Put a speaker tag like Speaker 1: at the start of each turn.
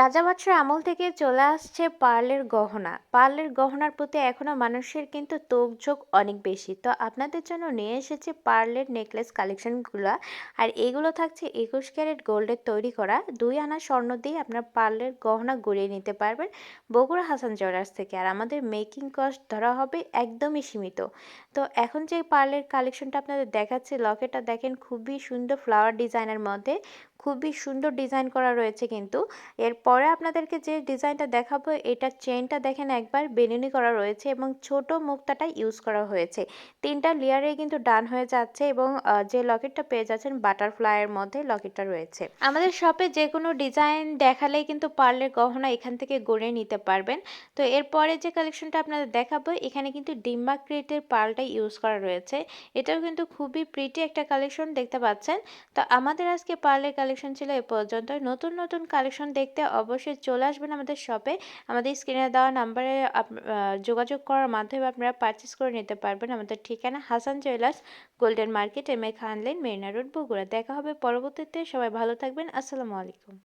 Speaker 1: রাজা বাদশার আমল থেকে চলে আসছে পার্লের গহনা। পার্লের গহনার প্রতি এখনও মানুষের কিন্তু তোকঝোঁক অনেক বেশি। তো আপনাদের জন্য নিয়ে এসেছে পার্লের নেকলেস কালেকশনগুলো। আর এগুলো থাকছে একুশ ক্যারেট গোল্ডের তৈরি করা। দুই আনা স্বর্ণ দিয়ে আপনার পার্লের গহনা গড়িয়ে নিতে পারবেন বগুড়া হাসান জুয়েলার্স থেকে। আর আমাদের মেকিং কস্ট ধরা হবে একদমই সীমিত। তো এখন যে পার্লের কালেকশনটা আপনাদের দেখাচ্ছে, লকেটটা দেখেন খুবই সুন্দর ফ্লাওয়ার ডিজাইনের মধ্যে। খুবই সুন্দর ডিজাইন করা রয়েছে কিন্তু। এরপরে আপনাদেরকে যে ডিজাইনটা দেখাবো, এটা চেনটা দেখেন একবার বেনুনি করা রয়েছে এবং ছোট মুক্তাটা ইউজ করা হয়েছে। তিনটা লেয়ারে কিন্তু ডান হয়ে যাচ্ছে এবং যে লকেটটা পেয়ে যাচ্ছেন বাটারফ্লাইয়ের মধ্যে লকেটটা রয়েছে। আমাদের শপে যে কোনো ডিজাইন দেখালেই কিন্তু পার্লের গহনা এখান থেকে গড়ে নিতে পারবেন। তো এরপরে যে কালেকশনটা আপনাদের দেখাবো, এখানে কিন্তু ডিম্বা ক্রিটের পার্লটা ইউজ করা রয়েছে। এটাও কিন্তু খুবই প্রিটি একটা কালেকশন দেখতে পাচ্ছেন। তো আমাদের আজকে পার্লের কালেকশন ছিল এ পর্যন্ত নতুন নতুন কালেকশন দেখতে অবশ্যই চলে আসবেন আমাদের শপে আমাদের স্ক্রিনে দেওয়া নাম্বারে যোগাযোগ করার মাধ্যমে আপনারা পারচেস করে নিতে পারবেন। আমাদের ঠিকানা Hasan jewellers golden market M A Khan lane Marina road Bogura. দেখা হবে পরবর্তীতে। সবাই ভালো থাকবেন। আসসালামু আলাইকুম।